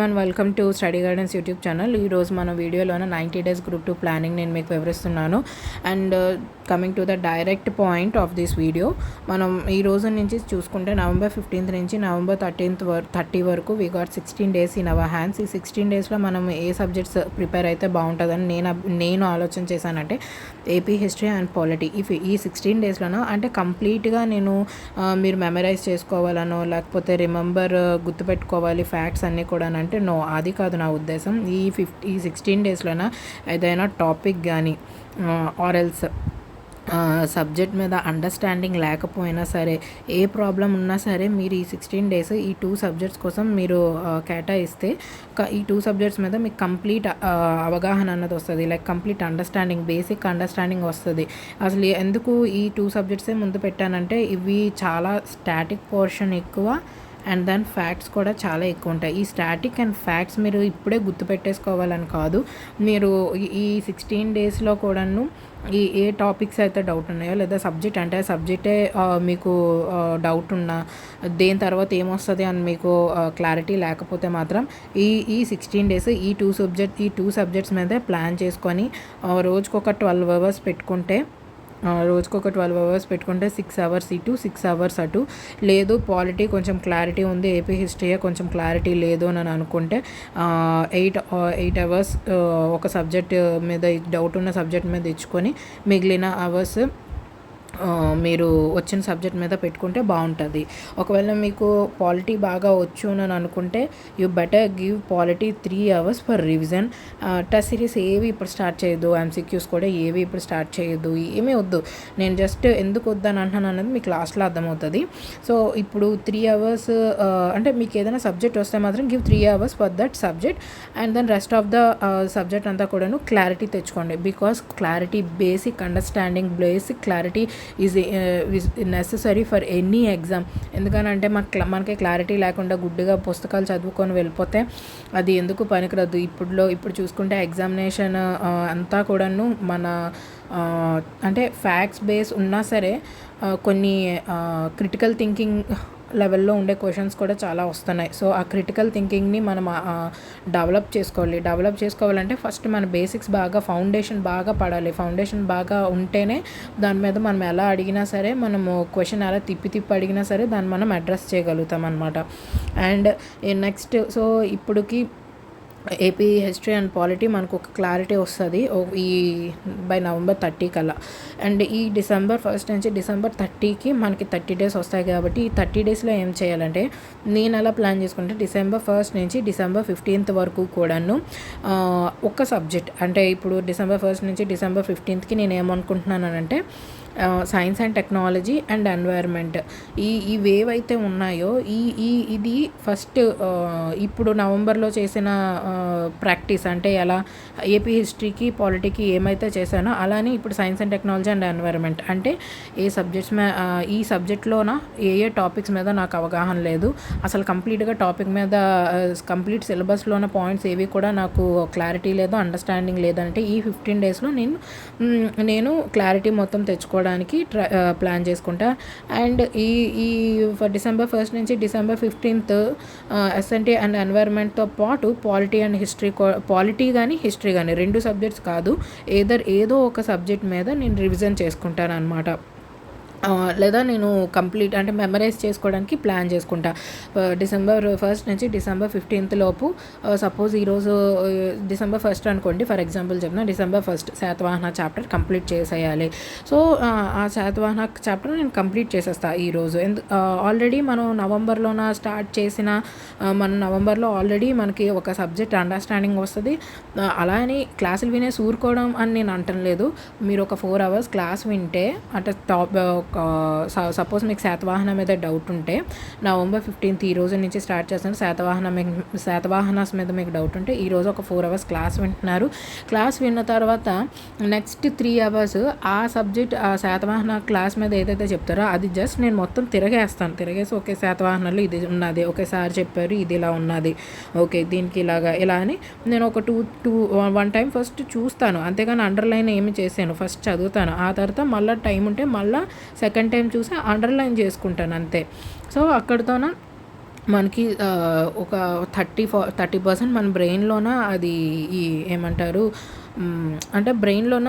One welcome to study guidance YouTube channel ఈరోజు మన వీడియోలోన ninety days group two planning నేను మీకు వివరిస్తున్నాను. And coming to the direct point of this video మనం ఈ రోజు నుంచి చూసుకుంటే నవంబర్ ఫిఫ్టీన్త్ నుంచి నవంబర్ థర్టీన్త్ వర్ థర్టీ వరకు we got sixteen days in our hands ఈ సిక్స్టీన్ డేస్లో మనం ఏ సబ్జెక్ట్స్ ప్రిపేర్ అయితే బాగుంటుందని నేను నేను ఆలోచన చేశానంటే AP history and polity if ఈ సిక్స్టీన్ డేస్లోనో అంటే కంప్లీట్గా నేను మీరు మెమరైజ్ చేసుకోవాలనో లేకపోతే రిమెంబర్ గుర్తుపెట్టుకోవాలి ఫ్యాక్ట్స్ అన్నీ కూడా అంటే నో అది కాదు నా ఉద్దేశం. ఈ ఫిఫ్టీ ఈ సిక్స్టీన్ డేస్లోన ఏదైనా టాపిక్ కానీ ఆర్ఎల్స్ సబ్జెక్ట్ మీద అండర్స్టాండింగ్ లేకపోయినా సరే ఏ ప్రాబ్లం ఉన్నా సరే మీరు ఈ సిక్స్టీన్ డేస్ ఈ టూ సబ్జెక్ట్స్ కోసం మీరు కేటాయిస్తే ఈ టూ సబ్జెక్ట్స్ మీద మీకు కంప్లీట్ అవగాహన అన్నది వస్తుంది. Like complete understanding basic understanding వస్తుంది. అసలు ఎందుకు ఈ టూ సబ్జెక్ట్సే ముందు పెట్టానంటే ఇవి చాలా స్టాటిక్ పోర్షన్ ఎక్కువ అండ్ దాని ఫ్యాక్ట్స్ కూడా చాలా ఎక్కువ ఉంటాయి. ఈ స్టాటిక్ అండ్ ఫ్యాక్ట్స్ మీరు ఇప్పుడే గుర్తుపెట్టేసుకోవాలని కాదు. మీరు ఈ సిక్స్టీన్ డేస్లో కూడాను ఈ ఏ టాపిక్స్ అయితే డౌట్ ఉన్నాయో లేదా సబ్జెక్ట్ అంటే సబ్జెక్టే మీకు డౌట్ ఉన్నా దేని తర్వాత ఏమొస్తుంది అని మీకు క్లారిటీ లేకపోతే మాత్రం ఈ ఈ సిక్స్టీన్ డేస్ ఈ టూ సబ్జెక్ట్ ఈ టూ సబ్జెక్ట్స్ మీదే ప్లాన్ చేసుకొని రోజుకొక ట్వెల్వ్ అవర్స్ పెట్టుకుంటే రోజుకు ఒక ట్వెల్వ్ అవర్స్ పెట్టుకుంటే సిక్స్ అవర్స్ ఇటు సిక్స్ అవర్స్ అటు. లేదు పాలిటీ కొంచెం క్లారిటీ ఉంది ఏపీ హిస్టరీ కొంచెం క్లారిటీ లేదు అని అనుకుంటే ఎయిట్ ఎయిట్ అవర్స్ ఒక సబ్జెక్ట్ మీద డౌట్ ఉన్న సబ్జెక్ట్ మీద ఇచ్చుకొని మిగిలిన అవర్స్ మీరు వచ్చిన సబ్జెక్ట్ మీద పెట్టుకుంటే బాగుంటుంది. ఒకవేళ మీకు పాలిటీ బాగా వచ్చు అని అనుకుంటే you better give polity three hours for revision. Test series ఏవి ఇప్పుడు స్టార్ట్ చేయదు ఎంసీక్యూస్ కూడా ఏవి ఇప్పుడు స్టార్ట్ చేయదు ఏమీ వద్దు. నేను జస్ట్ ఎందుకు వద్దని అంటున్నాను అనేది మీకు లాస్ట్లో అర్థమవుతుంది. సో ఇప్పుడు త్రీ అవర్స్ అంటే మీకు ఏదైనా సబ్జెక్ట్ వస్తే మాత్రం give three hours for that subject and then rest of the subject అంతా కూడాను క్లారిటీ తెచ్చుకోండి. Because clarity basic understanding basic clarity is necessary for any exam ఎందుకనంటే మనకి మనకి క్లారిటీ లేకుండా గుడ్డిగా పుస్తకాలు చదువుకొని వెళ్ళిపోతే అది ఎందుకు పనికిరదు? ఇప్పుడులో ఇప్పుడు చూసుకుంటే ఎగ్జామినేషన్ uh, అంతా కూడాను మన uh, అంటే ఫ్యాక్ట్స్ బేస్ ఉన్నా సరే uh, కొన్ని క్రిటికల్ థింకింగ్ లెవెల్లో ఉండే క్వశ్చన్స్ కూడా చాలా వస్తున్నాయి. సో ఆ క్రిటికల్ థింకింగ్ని మనం డెవలప్ చేసుకోవాలి. డెవలప్ చేసుకోవాలంటే ఫస్ట్ మన బేసిక్స్ బాగా ఫౌండేషన్ బాగా పడాలి. ఫౌండేషన్ బాగా ఉంటేనే దాని మీద మనం ఎలా అడిగినా సరే మనము క్వశ్చన్ ఎలా తిప్పి తిప్పి అడిగినా సరే దాన్ని మనం అడ్రస్ చేయగలుగుతాం అనమాట అండ్ నెక్స్ట్ సో ఇప్పుడుకి ఏపీ హిస్టరీ అండ్ పాలిటీ మనకు ఒక క్లారిటీ వస్తుంది. ఈ బై నవంబర్ థర్టీ కల్లా. అండ్ ఈ డిసెంబర్ ఫస్ట్ నుంచి డిసెంబర్ థర్టీకి మనకి థర్టీ డేస్ వస్తాయి కాబట్టి ఈ థర్టీ డేస్లో ఏం చేయాలంటే నేను అలా ప్లాన్ చేసుకుంటే డిసెంబర్ ఫస్ట్ నుంచి డిసెంబర్ ఫిఫ్టీన్త్ వరకు కూడాను ఒక సబ్జెక్ట్. అంటే ఇప్పుడు డిసెంబర్ ఫస్ట్ నుంచి డిసెంబర్ ఫిఫ్టీన్త్కి నేను ఏమనుకుంటున్నానంటే science and technology and environment ఈ ఈ వేవ్ అయితే ఉన్నాయో ఈ ఈ ఇది ఫస్ట్ ఇప్పుడు నవంబర్లో చేసిన ప్రాక్టీస్ అంటే ఎలా ఏపీ హిస్టరీకి పాలిటీకి ఏమైతే చేశానో అలానే ఇప్పుడు science and technology and environment అంటే ఏ సబ్జెక్ట్స్ మే ఈ సబ్జెక్ట్లోన ఏ ఏ టాపిక్స్ మీద నాకు అవగాహన లేదు. అసలు కంప్లీట్గా టాపిక్ మీద కంప్లీట్ సిలబస్లోన పాయింట్స్ ఏవి కూడా నాకు క్లారిటీ లేదు అండర్స్టాండింగ్ లేదంటే ఈ ఫిఫ్టీన్ డేస్లో నేను నేను క్లారిటీ మొత్తం చేసుకోవడానికి ట్రై ప్లాన్ చేసుకుంటా. అండ్ ఈ ఈ డిసెంబర్ ఫస్ట్ నుంచి December fifteenth S N T and ఎన్వైర్న్మెంట్తో పాటు పాలిటీ అండ్ హిస్టరీ పాలిటీ కానీ హిస్టరీ కానీ రెండు సబ్జెక్ట్స్ కాదు. ఏదర్ ఏదో ఒక సబ్జెక్ట్ మీద నేను రివిజన్ చేసుకుంటాను అనమాట లేదా నేను కంప్లీట్ అంటే మెమరైజ్ చేసుకోవడానికి ప్లాన్ చేసుకుంటా. డిసెంబర్ ఫస్ట్ నుంచి డిసెంబర్ ఫిఫ్టీన్త్ లోపు సపోజ్ ఈరోజు డిసెంబర్ ఫస్ట్ అనుకోండి ఫర్ ఎగ్జాంపుల్ చెప్పిన December first Satavahana chapter complete చేసేయాలి. సో ఆ శాతవాహన చాప్టర్ నేను కంప్లీట్ చేసేస్తా ఈరోజు ఎందు ఆల్రెడీ మనం నవంబర్లోన స్టార్ట్ చేసిన మన నవంబర్లో ఆల్రెడీ మనకి ఒక సబ్జెక్ట్ అండర్స్టాండింగ్ వస్తుంది. అలా అని క్లాసులు వినే ఊరుకోవడం అని నేను అంటం లేదు. మీరు ఒక ఫోర్ అవర్స్ క్లాస్ వింటే అంటే టాప్ సపోజ్ మీకు శాతవాహనం మీద డౌట్ ఉంటే నవంబర్ ఫిఫ్టీన్త్ ఈ రోజు నుంచి స్టార్ట్ చేస్తాను. శాతవాహనం శాతవాహనాస్ మీద మీకు డౌట్ ఉంటే ఈరోజు ఒక ఫోర్ అవర్స్ క్లాస్ వింటున్నారు. క్లాస్ విన్న తర్వాత నెక్స్ట్ త్రీ అవర్స్ ఆ సబ్జెక్ట్ ఆ శాతవాహన క్లాస్ మీద ఏదైతే చెప్తారో అది జస్ట్ నేను మొత్తం తిరగేస్తాను. తిరగేసి ఒకే శాతవాహనాలు ఇది ఉన్నది ఒకేసారి చెప్పారు ఇది ఇలా ఉన్నది ఓకే దీనికి ఇలాగా ఇలా అని నేను ఒక two two one time first చూస్తాను. అంతేగాని అండర్లైన్ ఏమి చేశాను ఫస్ట్ చదువుతాను. ఆ తర్వాత మళ్ళీ టైం ఉంటే మళ్ళీ సెకండ్ టైం చూసి అండర్లైన్ చేసుకుంటాను అంతే. సో అక్కడితోన మనకి ఒక థర్టీ ఫా థర్టీ పర్సెంట్ మన బ్రెయిన్లోన అది ఈ ఏమంటారు అంటే బ్రెయిన్లోన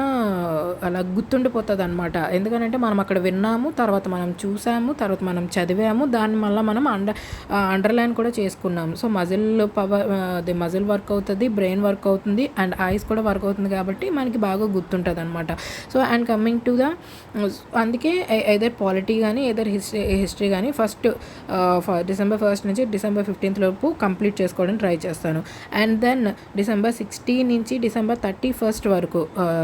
అలా గుర్తుండిపోతుంది అనమాట ఎందుకంటే మనం అక్కడ విన్నాము తర్వాత మనం చూసాము తర్వాత మనం చదివాము దాని మళ్ళీ మనం అండర్ అండర్లైన్ కూడా చేసుకున్నాము. సో మజిల్ పవర్ అది మజిల్ వర్క్ అవుతుంది బ్రెయిన్ వర్క్ అవుతుంది అండ్ ఐస్ కూడా వర్క్ అవుతుంది కాబట్టి మనకి బాగా గుర్తుంటుంది అనమాట so and coming to the అందుకే ఏదర్ పాలిటీ కానీ ఏదర్ హిస్టరీ హిస్టరీ కానీ ఫస్ట్ డిసెంబర్ ఫస్ట్ నుంచి డిసెంబర్ ఫిఫ్టీన్త్ లోపు కంప్లీట్ చేసుకోవడానికి ట్రై చేస్తాను. అండ్ దెన్ డిసెంబర్ సిక్స్టీ నుంచి డిసెంబర్ థర్టీ ఫస్ట్ వరకు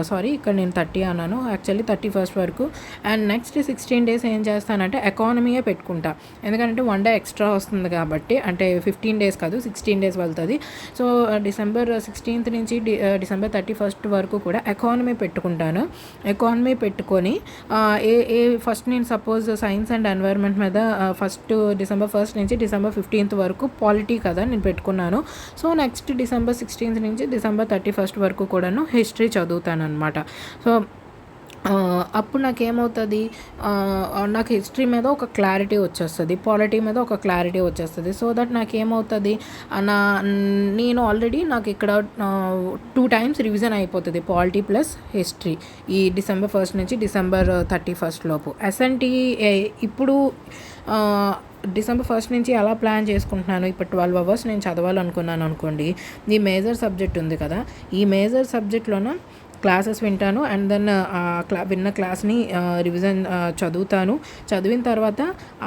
సారీ ఇక్కడ నేను థర్టీ అన్నాను. యాక్చువల్లీ థర్టీ ఫస్ట్ వరకు. అండ్ నెక్స్ట్ సిక్స్టీన్ డేస్ ఏం చేస్తానంటే ఎకానమీయే పెట్టుకుంటా. ఎందుకంటే వన్ డే ఎక్స్ట్రా వస్తుంది కాబట్టి అంటే ఫిఫ్టీన్ డేస్ కాదు సిక్స్టీన్ డేస్ వెళ్తుంది. సో డిసెంబర్ సిక్స్టీన్త్ నుంచి డిసెంబర్ థర్టీ ఫస్ట్ వరకు కూడా ఎకానమీ పెట్టుకుంటాను. ఎకానమీ పెట్టుకొని ఏ ఏ ఫస్ట్ నేను సపోజ్ సైన్స్ అండ్ ఎన్వైర్న్మెంట్ మీద ఫస్ట్ డిసెంబర్ ఫస్ట్ నుంచి డిసెంబర్ ఫిఫ్టీన్త్ వరకు పాలిటీ కదా నేను పెట్టుకున్నాను. సో నెక్స్ట్ డిసెంబర్ సిక్స్టీన్త్ నుంచి డిసెంబర్ థర్టీ ఫస్ట్ వరకు కూడా నేను హిస్టరీ చదువుతాను అనమాట సో అప్పుడు నాకేమవుతుంది? ఏమవుతుంది నాకు హిస్టరీ మీద ఒక క్లారిటీ వచ్చేస్తుంది. పాలిటీ మీద ఒక క్లారిటీ వచ్చేస్తుంది. సో దట్ నాకేమవుతుంది? ఏమవుతుంది నా నేను ఆల్రెడీ నాకు ఇక్కడ టూ టైమ్స్ రివిజన్ అయిపోతుంది. Polity plus history. ఈ డిసెంబర్ ఫస్ట్ నుంచి డిసెంబర్ థర్టీ ఫస్ట్ లోపు. ఎస్ఎన్టీ ఇప్పుడు డిసెంబర్ ఫస్ట్ నుంచి ఎలా ప్లాన్ చేసుకుంటున్నాను? ఇప్పుడు ట్వెల్వ్ అవర్స్ నేను చదవాలనుకున్నాను అనుకోండి. ఈ మేజర్ సబ్జెక్ట్ ఉంది కదా. ఈ మేజర్ సబ్జెక్ట్లోన క్లాసెస్ వింటాను. అండ్ దెన్ ఆ క్లా విన్న క్లాస్ని రివిజన్ చదువుతాను. చదివిన తర్వాత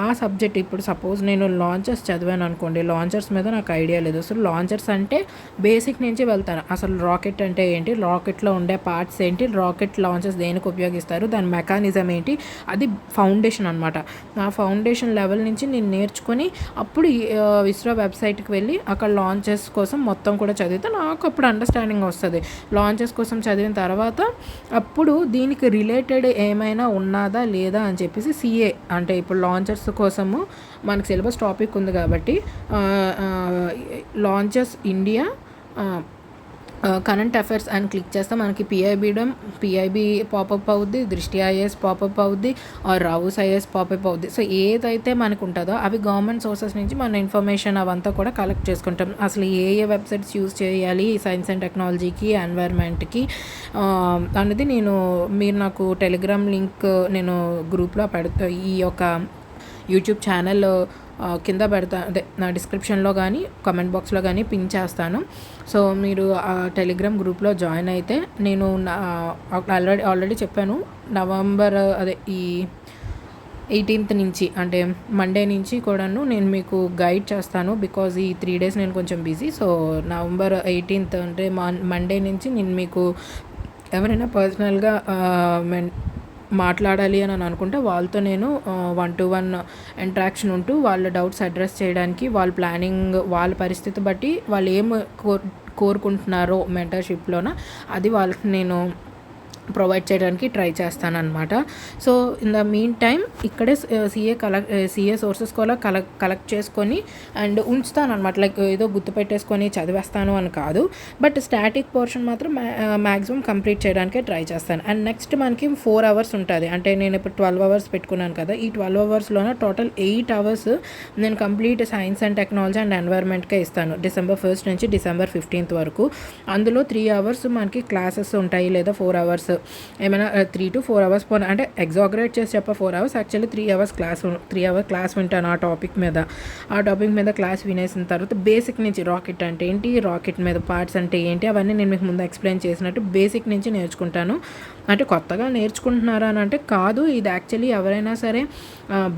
ఆ సబ్జెక్ట్ ఇప్పుడు సపోజ్ నేను లాంచర్స్ చదివాను అనుకోండి లాంచర్స్ మీద నాకు ఐడియా లేదు. అసలు లాంచర్స్ అంటే బేసిక్ నుంచి వెళ్తాను. అసలు రాకెట్ అంటే ఏంటి? రాకెట్లో ఉండే పార్ట్స్ ఏంటి? రాకెట్ లాంచర్స్ దేనికి ఉపయోగిస్తారు? దాని మెకానిజం ఏంటి? అది ఫౌండేషన్ అనమాట ఆ ఫౌండేషన్ లెవెల్ నుంచి నేను నేర్చుకొని అప్పుడు ఇస్రో వెబ్సైట్కి వెళ్ళి అక్కడ లాంచెస్ కోసం మొత్తం కూడా చదివితే నాకు అప్పుడు అండర్స్టాండింగ్ వస్తుంది. లాంచెస్ కోసం చదివిన తర్వాత అప్పుడు దీనికి రిలేటెడ్ ఏమైనా ఉన్నదా లేదా అని చెప్పేసి సిఏ అంటే ఇప్పుడు లాంచర్స్ కోసము మనకి సిలబస్ టాపిక్ ఉంది కాబట్టి లాంచెస్ ఇండియా కరెంట్ అఫైర్స్ అని క్లిక్ చేస్తే మనకి పిఐబిడం పిఐబి పాపప్ అవుద్ది దృష్టి ఐఏఎస్ పాపప్ అవుద్ది or Rau's IAS pop up అవుద్ది. సో ఏదైతే మనకు ఉంటుందో అవి గవర్నమెంట్ సోర్సెస్ నుంచి మన ఇన్ఫర్మేషన్ అవంతా కూడా కలెక్ట్ చేసుకుంటాం. అసలు ఏ ఏ వెబ్సైట్స్ యూజ్ చేయాలి సైన్స్ అండ్ టెక్నాలజీకి ఎన్వైర్న్మెంట్కి అనేది నేను మీరు నాకు టెలిగ్రామ్ లింక్ నేను గ్రూప్లో పెడతా ఈ యొక్క యూట్యూబ్ ఛానల్ కింద పెడతా అదే నా డిస్క్రిప్షన్లో కానీ కామెంట్ బాక్స్లో కానీ పిన్ చేస్తాను. సో మీరు ఆ టెలిగ్రామ్ గ్రూప్లో జాయిన్ అయితే నేను ఆల్రెడీ ఆల్రెడీ చెప్పాను నవంబర్ అదే ఈ ఎయిటీన్త్ నుంచి అంటే మండే నుంచి కూడాను నేను మీకు గైడ్ చేస్తాను బికాజ్ ఈ త్రీ డేస్ నేను కొంచెం బిజీ సో నవంబర్ ఎయిటీన్త్ అంటే మండే నుంచి నేను మీకు ఎవరైనా పర్సనల్గా మాట్లాడాలి అని అని అనుకుంటే వాళ్ళతో నేను వన్ టు వన్ ఇంట్రాక్షన్ ఉంటూ వాళ్ళ డౌట్స్ అడ్రస్ చేయడానికి వాళ్ళ ప్లానింగ్ వాళ్ళ పరిస్థితి బట్టి వాళ్ళు ఏం కోర్ కోరుకుంటున్నారో మెంటర్షిప్లోన అది వాళ్ళకి నేను ప్రొవైడ్ చేయడానికి ట్రై చేస్తానన్నమాట. So in the mean time ఇక్కడే సిఏ కలెక్ట్ సిఏ సోర్సెస్ కూడా కలెక్ట్ కలెక్ట్ చేసుకొని అండ్ ఉంచుతాను అనమాట లైక్ ఏదో గుర్తు పెట్టేసుకొని చదివేస్తాను అని కాదు. బట్ స్టాటిక్ పోర్షన్ మాత్రం మ్యాక్సిమం కంప్లీట్ చేయడానికే ట్రై చేస్తాను. అండ్ నెక్స్ట్ మనకి ఫోర్ అవర్స్ ఉంటుంది. అంటే నేను ఇప్పుడు ట్వెల్వ్ అవర్స్ పెట్టుకున్నాను కదా ఈ ట్వెల్వ్ అవర్స్లోనే టోటల్ ఎయిట్ అవర్స్ నేను complete science and technology and ఎన్వైర్న్మెంట్కే ఇస్తాను. డిసెంబర్ ఫస్ట్ నుంచి డిసెంబర్ ఫిఫ్టీన్త్ వరకు. అందులో త్రీ అవర్స్ మనకి క్లాసెస్ ఉంటాయి లేదా ఫోర్ అవర్స్ ఏమైనా త్రీ టు ఫోర్ అవర్స్ పోను? అంటే ఎగ్జాగరేట్ చేసి చెప్ప four hours actually three hours class three hours class వింటాను ఆ టాపిక్ మీద. ఆ టాపిక్ మీద క్లాస్ వినేసిన తర్వాత బేసిక్ నుంచి రాకెట్ అంటే ఏంటి? రాకెట్ మీద పార్ట్స్ అంటే ఏంటి? అవన్నీ నేను మీకు ముందు ఎక్స్ప్లెయిన్ చేసినట్టు బేసిక్ నుంచి నేర్చుకుంటాను. అంటే కొత్తగా నేర్చుకుంటున్నారా అని అంటే కాదు. ఇది యాక్చువల్లీ ఎవరైనా సరే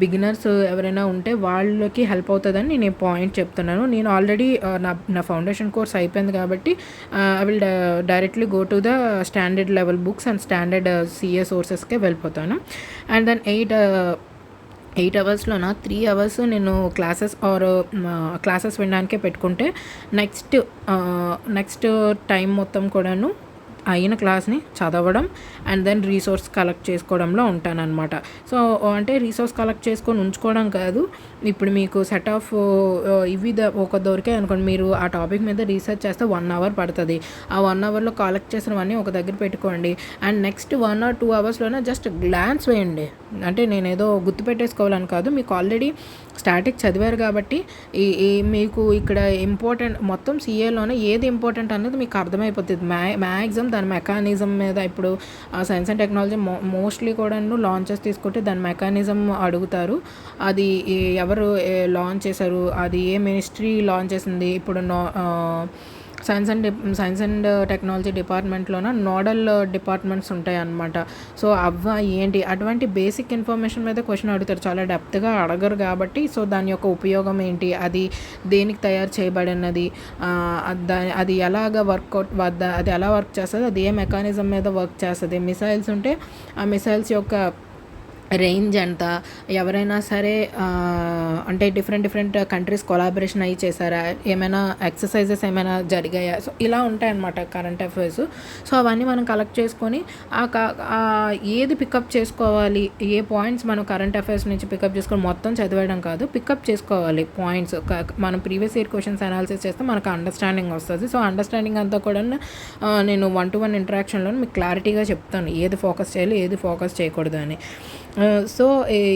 బిగినర్స్ ఎవరైనా ఉంటే వాళ్ళకి హెల్ప్ అవుతుందని నేను పాయింట్ చెప్తున్నాను. నేను ఆల్రెడీ నా నా ఫౌండేషన్ కోర్స్ అయిపోయింది కాబట్టి I will directly go to the standard level books and standard CA సోర్సెస్కే వెళ్ళిపోతాను. అండ్ దెన్ ఎయిట్ ఎయిట్ అవర్స్లోన త్రీ అవర్స్ నేను క్లాసెస్ ఆర్ క్లాసెస్ వినడానికే పెట్టుకుంటే నెక్స్ట్ నెక్స్ట్ టైం మొత్తం కూడాను అయిన క్లాస్ని చదవడం అండ్ దెన్ రీసోర్స్ కలెక్ట్ చేసుకోవడంలో ఉంటానన్నమాట. సో అంటే రీసోర్స్ కలెక్ట్ చేసుకొని ఉంచుకోవడం కాదు. ఇప్పుడు మీకు సెట్ ఆఫ్ ఇవి ద- ఒక దొరికే అనుకోండి. మీరు ఆ టాపిక్ మీద రీసెర్చ్ చేస్తే వన్ అవర్ పడుతుంది. ఆ వన్ అవర్లో కలెక్ట్ చేసినవన్నీ ఒక దగ్గర పెట్టుకోండి. And next one or two అవర్స్లోనే just glance వేయండి. అంటే నేను ఏదో గుర్తుపెట్టేసుకోవాలని కాదు. మీకు ఆల్రెడీ స్టాటిక్ చదివారు కాబట్టి ఈ మీకు ఇక్కడ ఇంపార్టెంట్ మొత్తం సీఏలోనే ఏది ఇంపార్టెంట్ అనేది మీకు అర్థమైపోతుంది. మ్యా మ్యాక్సిమం దాని మెకానిజం మీద ఇప్పుడు సైన్స్ అండ్ టెక్నాలజీ మో మోస్ట్లీ కూడా లాంచెస్ తీసుకుంటే దాని మెకానిజం అడుగుతారు. అది ఎవరు లాంచ్ చేశారు అది ఏ మినిస్ట్రీ లాంచ్ చేసింది ఇప్పుడు no science and science and technology డిపార్ట్మెంట్లోన nodal departments ఉంటాయి అన్నమాట సో అవ్వ ఏంటి? అటువంటి బేసిక్ ఇన్ఫర్మేషన్ మీద క్వశ్చన్ అడుగుతారు. చాలా డెప్త్గా అడగరు కాబట్టి సో దాని యొక్క ఉపయోగం ఏంటి? అది దేనికి తయారు చేయబడినది? దాని అది ఎలాగ వర్కౌట్ అది ఎలా వర్క్ చేస్తుంది? అది ఏ మెకానిజం మీద వర్క్ చేస్తుంది? మిసైల్స్ ఉంటే ఆ మిసైల్స్ యొక్క రేంజ్ ఎంత ఎవరైనా సరే అంటే డిఫరెంట్ డిఫరెంట్ కంట్రీస్ కొలాబరేషన్ అయ్యి చేశారా ఏమైనా ఎక్సర్సైజెస్ ఏమైనా జరిగాయా? సో ఇలా ఉంటాయన్నమాట కరెంట్ అఫైర్స్. సో అవన్నీ మనం కలెక్ట్ చేసుకొని ఆ ఏది పికప్ చేసుకోవాలి ఏ పాయింట్స్ మనం కరెంట్ అఫైర్స్ నుంచి పికప్ చేసుకొని మొత్తం చదివేయడం కాదు పికప్ చేసుకోవాలి పాయింట్స్. మనం ప్రీవియస్ ఇయర్ క్వశ్చన్స్ అనాలిసిస్ చేస్తే మనకు అండర్స్టాండింగ్ వస్తుంది. సో అండర్స్టాండింగ్ అంతా కూడా నేను వన్ టు వన్ ఇంటరాక్షన్లో మీకు క్లారిటీగా చెప్తాను ఏది ఫోకస్ చేయాలి ఏది ఫోకస్ చేయకూడదు అని. సో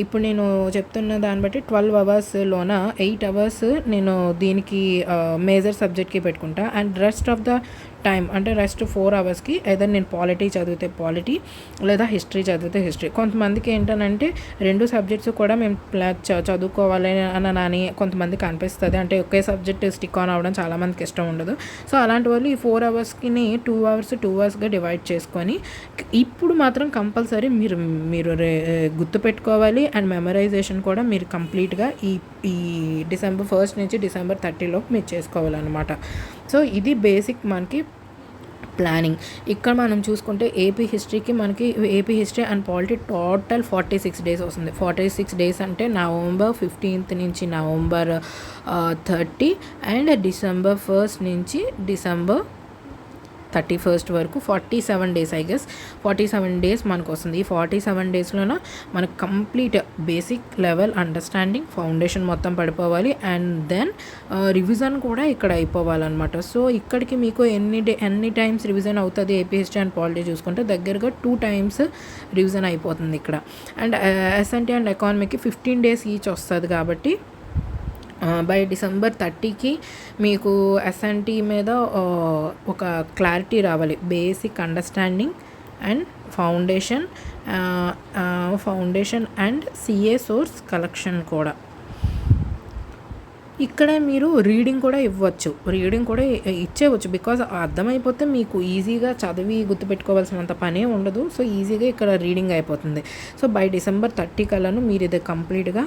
ఇప్పుడు నేను చెప్తున్న దాన్ని బట్టి ట్వెల్వ్ అవర్స్లోన ఎయిట్ అవర్స్ నేను దీనికి మేజర్ సబ్జెక్ట్కి పెట్టుకుంటా. And rest of the time అంటే రెస్ట్ ఫోర్ అవర్స్కి ఏదైనా నేను పాలిటీ చదివితే పాలిటీ లేదా హిస్టరీ చదివితే హిస్టరీ కొంతమందికి ఏంటనంటే రెండు సబ్జెక్ట్స్ కూడా మేము చదువుకోవాలి అని అని కొంతమందికి అనిపిస్తుంది. అంటే ఒకే సబ్జెక్ట్ స్టిక్ ఆన్ అవ్వడం చాలామందికి ఇష్టం ఉండదు. సో అలాంటి వాళ్ళు ఈ ఫోర్ అవర్స్కి టూ అవర్స్ టూ అవర్స్గా డివైడ్ చేసుకొని ఇప్పుడు మాత్రం కంపల్సరీ మీరు మీరు గుర్తుపెట్టుకోవాలి అండ్ మెమరైజేషన్ కూడా మీరు కంప్లీట్గా ఈ ఈ డిసెంబర్ ఫస్ట్ నుంచి డిసెంబర్ థర్టీలోపు మీరు చేసుకోవాలన్నమాట. సో ఇది బేసిక్ మనకి ప్లానింగ్ ఇక్కడ మనం చూసుకుంటే ఏపీ హిస్టరీకి మనకి AP history and polity total forty six days వస్తుంది. ఫార్టీ సిక్స్ డేస్ అంటే నవంబర్ ఫిఫ్టీన్త్ నుంచి November thirty and December first నుంచి డిసెంబర్ థర్టీ ఫస్ట్ వరకు forty seven days I guess forty seven days మనకు వస్తుంది ఈ ఫార్టీ సెవెన్ డేస్లోన మనకు complete basic level understanding foundation మొత్తం పడిపోవాలి. అండ్ దెన్ రివిజన్ కూడా ఇక్కడ అయిపోవాలన్నమాట. సో ఇక్కడికి మీకు ఎన్ని డే ఎన్ని టైమ్స్ రివిజన్ అవుతుంది ఏపీ అండ్ పాలిటీ చూసుకుంటే దగ్గరగా టూ టైమ్స్ రివిజన్ అయిపోతుంది ఇక్కడ. అండ్ ఎస్ఎన్టీ అండ్ ఎకానమీకి ఫిఫ్టీన్ డేస్ ఈచ్ వస్తుంది కాబట్టి బై డిసెంబర్ థర్టీకి మీకు ఎస్ఎన్టీ మీద ఒక క్లారిటీ రావాలి. Basic understanding and foundation foundation and CA source collection కూడా. ఇక్కడే మీరు రీడింగ్ కూడా ఇవ్వచ్చు. రీడింగ్ కూడా ఇచ్చేవచ్చు. బికాజ్ అర్థమైపోతే మీకు ఈజీగా చదివి గుర్తుపెట్టుకోవాల్సినంత పనే ఉండదు. సో ఈజీగా ఇక్కడ రీడింగ్ అయిపోతుంది. సో బై డిసెంబర్ థర్టీ కల్లాను మీరు ఇది కంప్లీట్గా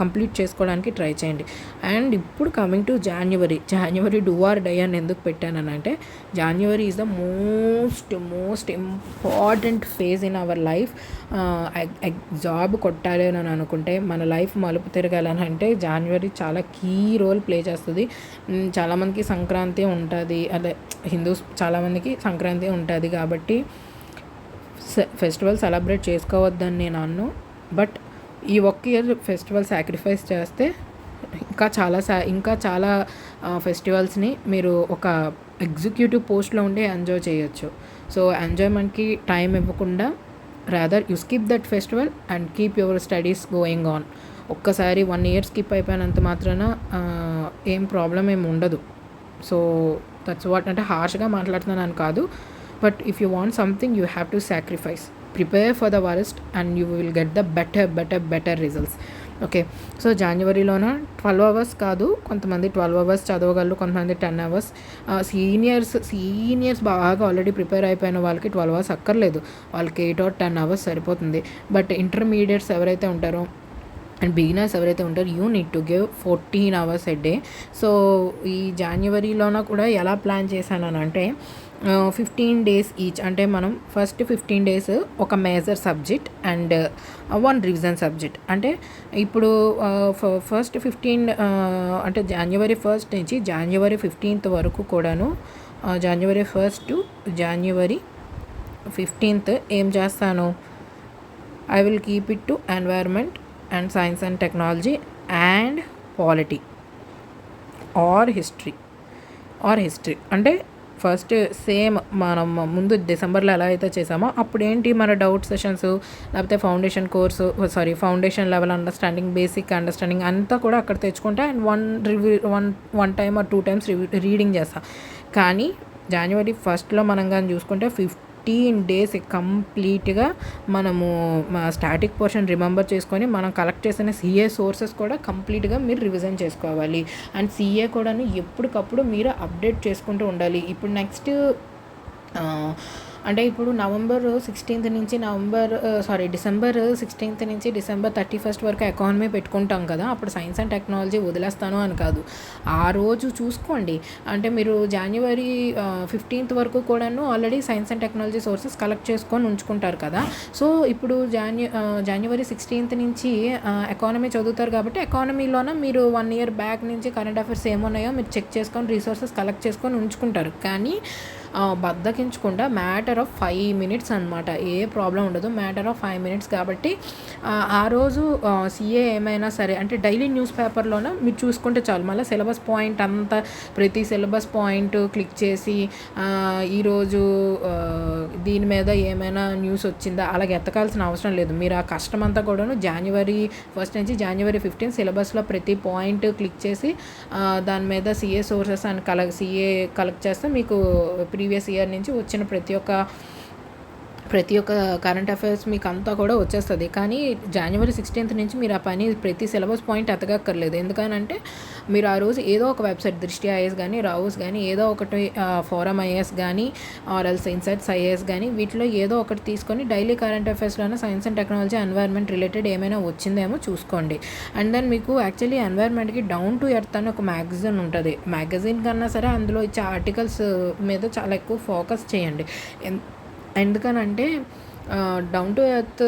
కంప్లీట్ చేసుకోవడానికి ట్రై చేయండి. అండ్ ఇప్పుడు coming to January. January do or die అని ఎందుకు పెట్టానంటే అంటే January is the most most important phase in our life. Job కొట్టాలి అని అనుకుంటే మన లైఫ్ మలుపు తిరగాలని అంటే జాన్యువరి చాలా కీ రోల్ ప్లే చేస్తుంది. చాలామందికి సంక్రాంతి ఉంటుంది. అదే హిందూస్ చాలామందికి సంక్రాంతి ఉంటుంది కాబట్టి ఫెస్టివల్ సెలబ్రేట్ చేసుకోవద్దని నేను అన్ను. బట్ ఈ ఒక్క ఇయర్ ఫెస్టివల్ సాక్రిఫైస్ చేస్తే ఇంకా చాలా సా ఇంకా చాలా ఫెస్టివల్స్ని మీరు ఒక ఎగ్జిక్యూటివ్ పోస్ట్లో ఉండి ఎంజాయ్ చేయొచ్చు. సో ఎంజాయ్మెంట్కి టైం ఇవ్వకుండా rather you skip that festival and keep your studies going on ఒక్కసారి వన్ ఇయర్ స్కిప్ అయిపోయినంత మాత్రాన ఏం ప్రాబ్లం ఏమి ఉండదు. సో దట్స్ వాట్ అంటే హార్ష్గా మాట్లాడుతున్నాను కాదు. But if you want something you have to sacrifice prepare for the worst and you will get the better better better results okay so జనవరిలోన twelve hours కాదు. కొంతమంది ట్వెల్వ్ అవర్స్ చదవగలరు కొంతమంది ten hours seniors seniors బాగా already prepare అయిపోయిన వాళ్ళకి twelve hours అక్కర్లేదు. వాళ్ళకి eight or ten hours సరిపోతుంది. బట్ ఇంటర్మీడియట్స్ ఎవరైతే ఉంటారో అండ్ బిగినర్స్ ఎవరైతే ఉంటారో you need to give fourteen hours a day so ఈ జాన్యువరిలోన కూడా ఎలా ప్లాన్ చేశాను అంటే ఫిఫ్టీన్ డేస్ ఈచ్ అంటే మనం ఫస్ట్ ఫిఫ్టీన్ డేస్ ఒక major subject and one revision subject అంటే ఇప్పుడు ఫస్ట్ ఫిఫ్టీన్ అంటే జనవరి ఫస్ట్ నుంచి జనవరి ఫిఫ్టీన్త్ వరకు కూడాను January first to January fifteenth ఏం చేస్తాను? I will keep it to environment and science and technology and polity or history or history అంటే first same మనం ముందు డిసెంబర్లో ఎలా అయితే చేసామో అప్పుడు ఏంటి మన డౌట్ సెషన్స్ లేకపోతే foundation course sorry foundation level understanding basic understanding అంతా కూడా అక్కడ తెచ్చుకుంటే and one review one one time or two times review reading చేస్తా. కానీ జనవరి ఫస్ట్లో మనం కానీ చూసుకుంటే ఫిఫ్త్ ఫిఫ్టీన్ డేస్ కంప్లీట్గా మనము స్టాటిక్ పోర్షన్ రిమెంబర్ చేసుకొని మనం కలెక్ట్ చేసిన సిఏ సోర్సెస్ కూడా కంప్లీట్గా మీరు రివిజన్ చేసుకోవాలి. అండ్ సిఏ కూడాను ఎప్పటికప్పుడు మీరు అప్డేట్ చేసుకుంటూ ఉండాలి. ఇప్పుడు నెక్స్ట్ అంటే ఇప్పుడు నవంబర్ సిక్స్టీన్త్ నుంచి నవంబర్ సారీ డిసెంబర్ సిక్స్టీన్త్ నుంచి డిసెంబర్ థర్టీ ఫస్ట్ వరకు ఎకానమీ పెట్టుకుంటాం కదా అప్పుడు సైన్స్ అండ్ టెక్నాలజీ వదిలేస్తాను అని కాదు. ఆ రోజు చూసుకోండి. అంటే మీరు జనవరి ఫిఫ్టీన్త్ వరకు కూడాను already science and technology sources collect చేసుకొని ఉంచుకుంటారు కదా. సో ఇప్పుడు జాన్యు జనవరి సిక్స్టీన్త్ నుంచి ఎకానమీ చదువుతారు కాబట్టి ఎకానమీలోన మీరు వన్ ఇయర్ బ్యాక్ నుంచి కరెంట్ అఫైర్స్ ఏమున్నాయో మీరు చెక్ చేసుకొని రీసోర్సెస్ కలెక్ట్ చేసుకొని ఉంచుకుంటారు. కానీ బద్దకించకుండా మ్యాటర్ ఆఫ్ ఫైవ్ మినిట్స్ అనమాట ఏ ప్రాబ్లం ఉండదు. మ్యాటర్ ఆఫ్ ఫైవ్ మినిట్స్ కాబట్టి ఆ రోజు సీఏ ఏమైనా సరే అంటే డైలీ న్యూస్ పేపర్లోనే? మీరు చూసుకుంటే చాలు. మళ్ళీ సిలబస్ పాయింట్ అంతా ప్రతి సిలబస్ పాయింట్ క్లిక్ చేసి ఈరోజు దీని మీద ఏమైనా న్యూస్ వచ్చిందా? అలాగే ఎత్తకాల్సిన అవసరం లేదు. మీరు ఆ కష్టం అంతా కూడాను జనవరి ఫస్ట్ నుంచి జనవరి ఫిఫ్టీన్ సిలబస్లో ప్రతి పాయింట్ క్లిక్ చేసి దాని మీద సిఏ సోర్సెస్ అని కలెక్ట్ సిఏ కలెక్ట్ చేస్తే మీకు ప్రీవియస్ ఇయర్ నుంచి వచ్చిన ప్రతి ఒక్క ప్రతి ఒక్క కరెంట్ అఫైర్స్ మీకు అంతా కూడా వచ్చేస్తుంది. కానీ జనవరి సిక్స్టీన్త్ నుంచి మీరు ఆ పని ప్రతి సిలబస్ పాయింట్ ఎతగక్కర్లేదు ఎందుకనంటే మీరు ఆ రోజు ఏదో ఒక వెబ్సైట్ దృష్టి ఐఏఎస్ కానీ రావుస్ కానీ ఏదో ఒకటి ఫోరం ఐఏఎస్ కానీ ఆర్ఎల్ సైన్సెట్స్ ఇన్సైట్స్ ఐఏఎస్ కానీ వీటిలో ఏదో ఒకటి తీసుకొని daily current అఫైర్స్లోనే science and technology environment related ఏమైనా వచ్చిందేమో చూసుకోండి. అండ్ దెన్ మీకు యాక్చువల్లీ ఎన్వైర్న్మెంట్కి డౌన్ టు ఎర్త్ అని ఒక మ్యాగజైన్ ఉంటుంది. మ్యాగజైన్ కన్నా సరే అందులో ఇచ్చే ఆర్టికల్స్ మీద చాలా ఎక్కువ ఫోకస్ చేయండి. ఎందుకనంటే డౌన్ టు ఎర్త్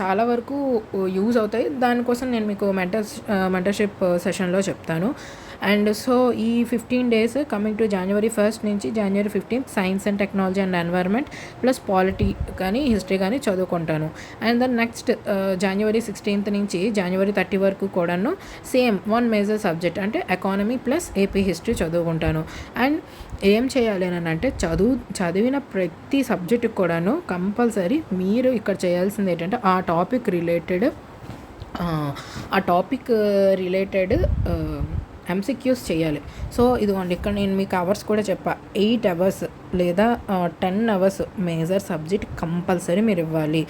చాలా వరకు యూజ్ అవుతాయి. దానికోసం నేను మీకు మెంటర్స్ మెంటర్షిప్ సెషన్లో చెప్తాను. అండ్ సో ఈ fifteen days coming to January first నుంచి January fifteenth science and technology and environment plus polity కానీ హిస్టరీ కానీ చదువుకుంటాను. And then next January sixteenth నుంచి జనవరి థర్టీ వరకు కూడాను సేమ్ వన్ మేజర్ సబ్జెక్ట్ అంటే ఎకానమీ ప్లస్ ఏపీ హిస్టరీ చదువుకుంటాను. And ఏం చేయాలి అని అంటే చదువు చదివిన ప్రతి సబ్జెక్టు కూడాను కంపల్సరీ మీరు ఇక్కడ చేయాల్సింది ఏంటంటే ఆ టాపిక్ రిలేటెడ్ ఆ టాపిక్ రిలేటెడ్ ఎంసీక్యూస్ చేయాలి. సో ఇదిగోండి ఇక్కడ నేను మీకు అవర్స్ కూడా చెప్పా. ఎయిట్ అవర్స్ లేదా ten hours major subject compulsory మీరు ఇవ్వాలి.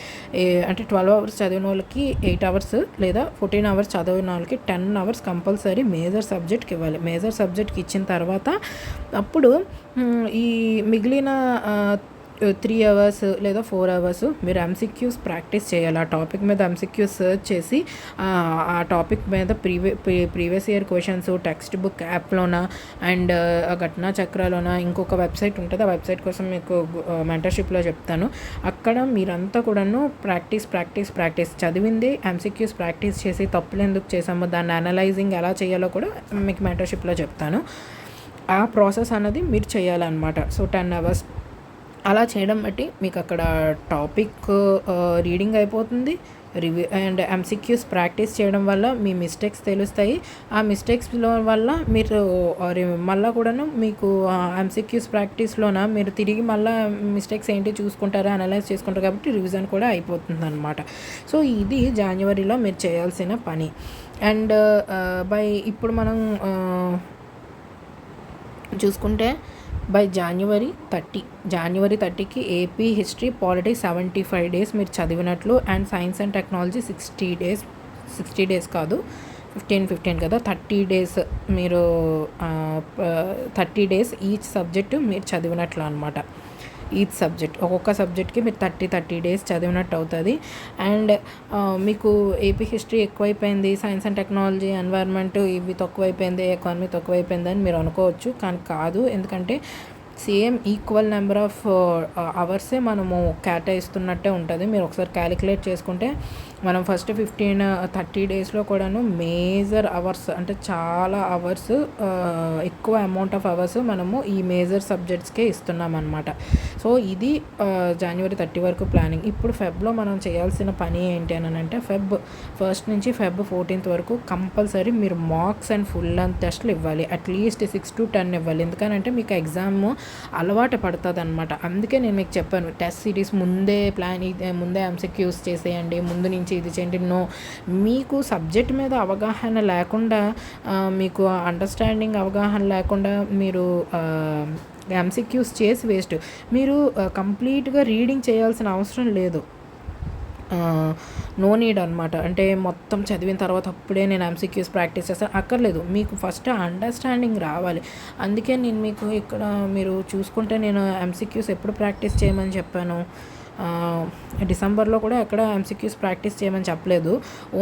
అంటే ట్వెల్వ్ అవర్స్ చదివిన వాళ్ళకి ఎయిట్ అవర్స్ లేదా ఫోర్టీన్ అవర్స్ చదివిన వాళ్ళకి టెన్ అవర్స్ కంపల్సరీ మేజర్ సబ్జెక్ట్కి ఇవ్వాలి. మేజర్ సబ్జెక్ట్కి ఇచ్చిన తర్వాత అప్పుడు ఈ మిగిలిన Uh, త్రీ అవర్స్ uh, లేదా ఫోర్ అవర్స్ మీరు ఎంసీక్యూస్ ప్రాక్టీస్ చేయాలి. ఆ టాపిక్ మీద ఎంసీక్యూస్ సర్చ్ చేసి ఆ టాపిక్ మీద ప్రీవియ previous year questions textbook యాప్లోన అండ్ ఘటనా చక్రాలోన ఇంకొక వెబ్సైట్ ఉంటుంది. ఆ వెబ్సైట్ కోసం మీకు uh, మెంటర్షిప్లో చెప్తాను. అక్కడ మీరంతా కూడాను ప్రాక్టీస్ ప్రాక్టీస్ ప్రాక్టీస్ చదివింది ఎంసీక్యూస్ ప్రాక్టీస్ చేసి తప్పులు ఎందుకు చేసామో దాన్ని అనలైజింగ్ ఎలా చేయాలో కూడా మీకు మెంటర్షిప్లో చెప్తాను. ఆ ప్రాసెస్ అనేది మీరు చేయాలన్నమాట. సో టెన్ అవర్స్ అలా చేయడం బట్టి మీకు అక్కడ టాపిక్ రీడింగ్ అయిపోతుంది. రివ్యూ అండ్ ఎంసిక్యూస్ ప్రాక్టీస్ చేయడం వల్ల మీ మిస్టేక్స్ తెలుస్తాయి. ఆ మిస్టేక్స్లో వల్ల మీరు మళ్ళీ కూడాను మీకు ఎంసిక్యూస్ ప్రాక్టీస్లోన మీరు తిరిగి మళ్ళీ మిస్టేక్స్ ఏంటి చూసుకుంటారా అనలైజ్ చేసుకుంటారు కాబట్టి రివిజన్ కూడా అయిపోతుంది అనమాట సో ఇది జనవరిలో మీరు చేయాల్సిన పని. అండ్ బై ఇప్పుడు మనం చూసుకుంటే బై జాన్యువరి థర్టీ జాన్యువరి థర్టీకి AP history politics seventy five days మీరు చదివినట్లు and science and technology sixty days sixty days కాదు ఫిఫ్టీన్ ఫిఫ్టీన్ కదా. థర్టీ డేస్ మీరు థర్టీ డేస్ ఈచ్ సబ్జెక్టు మీరు చదివినట్లు అనమాట ఈచ్ సబ్జెక్ట్ ఒక్కొక్క సబ్జెక్ట్కి మీరు థర్టీ థర్టీ డేస్ చదివినట్టు అవుతుంది. అండ్ మీకు ఏపీ హిస్టరీ ఎక్కువైపోయింది సైన్స్ అండ్ టెక్నాలజీ ఎన్వైర్న్మెంట్ ఇవి తక్కువైపోయింది ఎకానమీ తక్కువైపోయింది అని మీరు అనుకోవచ్చు. కానీ కాదు ఎందుకంటే సేమ్ ఈక్వల్ నెంబర్ ఆఫ్ అవర్సే మనము కేటాయిస్తున్నట్టే ఉంటుంది. మీరు ఒకసారి క్యాలిక్యులేట్ చేసుకుంటే మనం ఫస్ట్ ఫిఫ్టీన్ థర్టీ డేస్లో కూడాను మేజర్ అవర్స్ అంటే చాలా అవర్స్ uh, ఎక్కువ అమౌంట్ ఆఫ్ అవర్స్ మనము ఈ మేజర్ సబ్జెక్ట్స్కే ఇస్తున్నాం అనమాట సో ఇది uh, జనవరి థర్టీ వరకు ప్లానింగ్ ఇప్పుడు ఫెబ్లో మనం చేయాల్సిన పని ఏంటి అని అంటే ఫెబ్ ఫస్ట్ నుంచి ఫెబ్ ఫోర్టీన్త్ వరకు కంపల్సరీ మీరు మార్క్స్ అండ్ ఫుల్ అండ్ టెస్ట్లు ఇవ్వాలి. అట్లీస్ట్ సిక్స్ టు టెన్ ఇవ్వాలి. ఎందుకనంటే మీకు ఎగ్జామ్ అలవాటు పడుతుంది అనమాట అందుకే నేను మీకు చెప్పాను టెస్ట్ సిరీస్ ముందే ప్లాన్ ముందే ఎంసెక్యూస్ చేసేయండి. ముందు నుంచి ఇది చేయండి. నో మీకు సబ్జెక్ట్ మీద అవగాహన లేకుండా మీకు అండర్స్టాండింగ్ అవగాహన లేకుండా మీరు ఎంసీక్యూస్ చేసి వేస్ట్ మీరు కంప్లీట్గా రీడింగ్ చేయాల్సిన అవసరం లేదు. నో నీడ్ అనమాట అంటే మొత్తం చదివిన తర్వాత అప్పుడే నేను ఎంసీక్యూస్ ప్రాక్టీస్ చేస్తాను అక్కర్లేదు. మీకు ఫస్ట్ అండర్స్టాండింగ్ రావాలి. అందుకే నేను మీకు ఇక్కడ మీరు చూసుకుంటే నేను ఎంసీక్యూస్ ఎప్పుడు ప్రాక్టీస్ చేయమని చెప్పాను. డిసెంబర్లో కూడా ఎక్కడ ఎంసీక్యూస్ ప్రాక్టీస్ చేయమని చెప్పలేదు.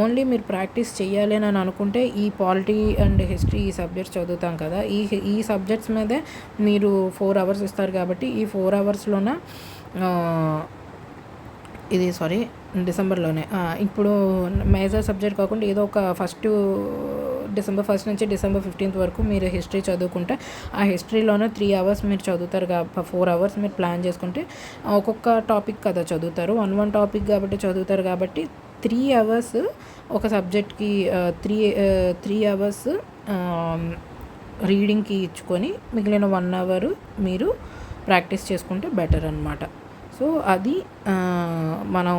ఓన్లీ మీరు ప్రాక్టీస్ చేయాలి అని అనుకుంటే ఈ పాలిటీ అండ్ హిస్టరీ ఈ సబ్జెక్ట్స్ చదువుతాం కదా. ఈ ఈ సబ్జెక్ట్స్ మీదే మీరు ఫోర్ అవర్స్ ఇస్తారు కాబట్టి ఈ ఫోర్ అవర్స్లోన ఇది సారీ డిసెంబర్లోనే ఇప్పుడు మేజర్ సబ్జెక్ట్ కాకుండా ఏదో ఒక ఫస్ట్ డిసెంబర్ ఫస్ట్ నుంచి డిసెంబర్ ఫిఫ్టీన్త్ వరకు మీరు హిస్టరీ చదువుకుంటే ఆ హిస్టరీలోనే త్రీ అవర్స్ మీరు చదువుతారు ఫోర్ అవర్స్ మీరు ప్లాన్ చేసుకుంటే ఒక్కొక్క టాపిక్ కదా చదువుతారు. వన్ వన్ టాపిక్ కాబట్టి చదువుతారు కాబట్టి త్రీ అవర్స్ ఒక సబ్జెక్ట్కి త్రీ త్రీ అవర్స్ రీడింగ్కి ఇచ్చుకొని మిగిలిన వన్ అవర్ మీరు ప్రాక్టీస్ చేసుకుంటే బెటర్ అనమాట సో అది మనం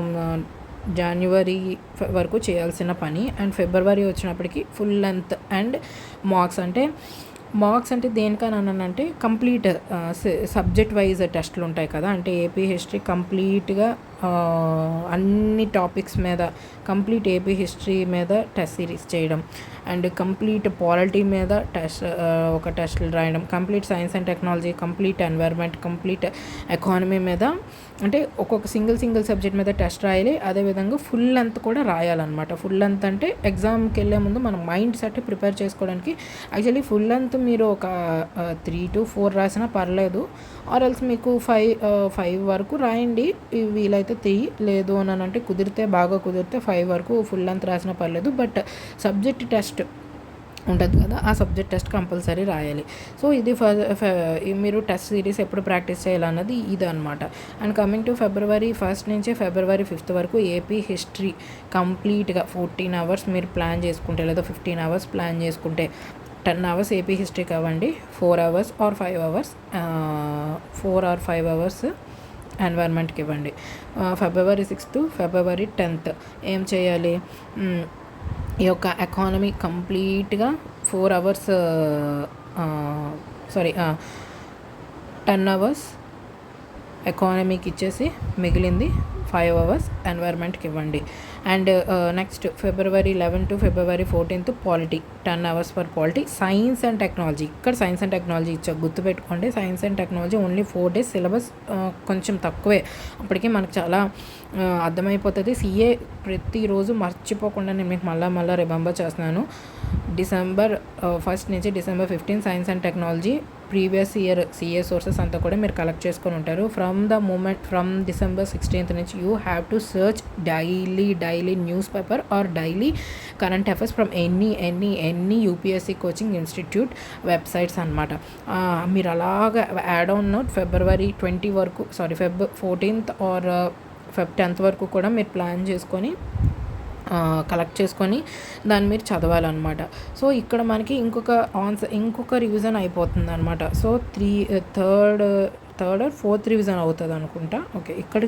జనవరి వరకు చేయాల్సిన పని. అండ్ ఫిబ్రవరి వచ్చినప్పటికి ఫుల్ లెంత్ అండ్ మార్క్స్ అంటే మార్క్స్ అంటే దేనికని అంటే కంప్లీట్ సబ్జెక్ట్ వైజ్ టెస్ట్లు ఉంటాయి కదా. అంటే ఏపీ హిస్టరీ కంప్లీట్గా అన్ని టాపిక్స్ మీద కంప్లీట్ ఏపీ హిస్టరీ మీద టెస్ట్ సిరీస్ చేయడం. అండ్ కంప్లీట్ పాలిటీ మీద టెస్ట్ ఒక టెస్ట్లు రాయడం. Complete science and technology complete environment complete economy మీద అంటే ఒక్కొక్క సింగిల్ సింగిల్ సబ్జెక్ట్ మీద టెస్ట్ రాయాలి. అదేవిధంగా ఫుల్ లెంత్ కూడా రాయాలన్నమాట. ఫుల్ లెంత్ అంటే ఎగ్జామ్కి వెళ్ళే ముందు మన మైండ్ సెట్ ప్రిపేర్ చేసుకోవడానికి యాక్చువల్లీ ఫుల్ లెంత్ మీరు ఒక త్రీ టు ఫోర్ రాసినా పర్లేదు. ఆర్ ఎల్స్ మీకు ఫైవ్ ఫైవ్ వరకు రాయండి. వీలైతే త్రీ లేదు అని అంటే కుదిరితే బాగా కుదిరితే ఫైవ్ వరకు ఫుల్ అంత రాసిన పర్లేదు బట్ సబ్జెక్ట్ టెస్ట్ ఉంటుంది కదా ఆ సబ్జెక్ట్ టెస్ట్ కంపల్సరీ రాయాలి. సో ఇది మీరు టెస్ట్ సిరీస్ ఎప్పుడు ప్రాక్టీస్ చేయాలన్నది ఇది అనమాట and coming to February first నుంచి ఫిబ్రవరి ఫిఫ్త్ వరకు ఏపీ హిస్టరీ కంప్లీట్గా ఫోర్టీన్ అవర్స్ మీరు ప్లాన్ చేసుకుంటే లేదా ఫిఫ్టీన్ అవర్స్ ప్లాన్ చేసుకుంటే టెన్ అవర్స్ ఏపీ హిస్టరీ కావండి four hours or five hours four or five hours ఎన్వైర్న్మెంట్కి ఇవ్వండి. ఫిబ్రవరి సిక్స్త్ ఫిబ్రవరి టెన్త్ ఏం చేయాలి? ఈ యొక్క ఎకానమీ కంప్లీట్గా four hours sorry ten hours ఎకానమీకి ఇచ్చేసి మిగిలింది ఫైవ్ అవర్స్ ఎన్వైర్న్మెంట్కి ఇవ్వండి. And next February eleven to February fourteenth polity ten hours for polity science and technology ఇక్కడ సైన్స్ అండ్ టెక్నాలజీ ఇచ్చా గుర్తుపెట్టుకోండి. Science and technology only four days syllabus కొంచెం తక్కువే. అప్పటికే మనకు చాలా అర్థమైపోతుంది. సిఏ ప్రతిరోజు మర్చిపోకుండా నేను మీకు మళ్ళీ మళ్ళీ రిమెంబర్ చేస్తున్నాను. డిసెంబర్ ఫస్ట్ నుంచి December fifteen science and technology previous year CA sources అంతా కూడా మీరు కలెక్ట్ చేసుకొని ఉంటారు. From the moment from December sixteenth నుంచి you have to search daily daily news paper or daily current affairs from any any any UPSC coaching institute websites అనమాట మీరు అలాగా add on note February twenty వరకు sorry Feb fourteenth or Feb tenth వరకు కూడా మీరు plan చేసుకొని collect చేసుకొని దాన్ని మీరు చదవాలన్నమాట. సో ఇక్కడ మనకి ఇంకొక ఆన్సర్ ఇంకొక రివిజన్ అయిపోతుంది అనమాట so three third third fourth revision అవుతుంది అనుకుంటా ఓకే ఇక్కడికి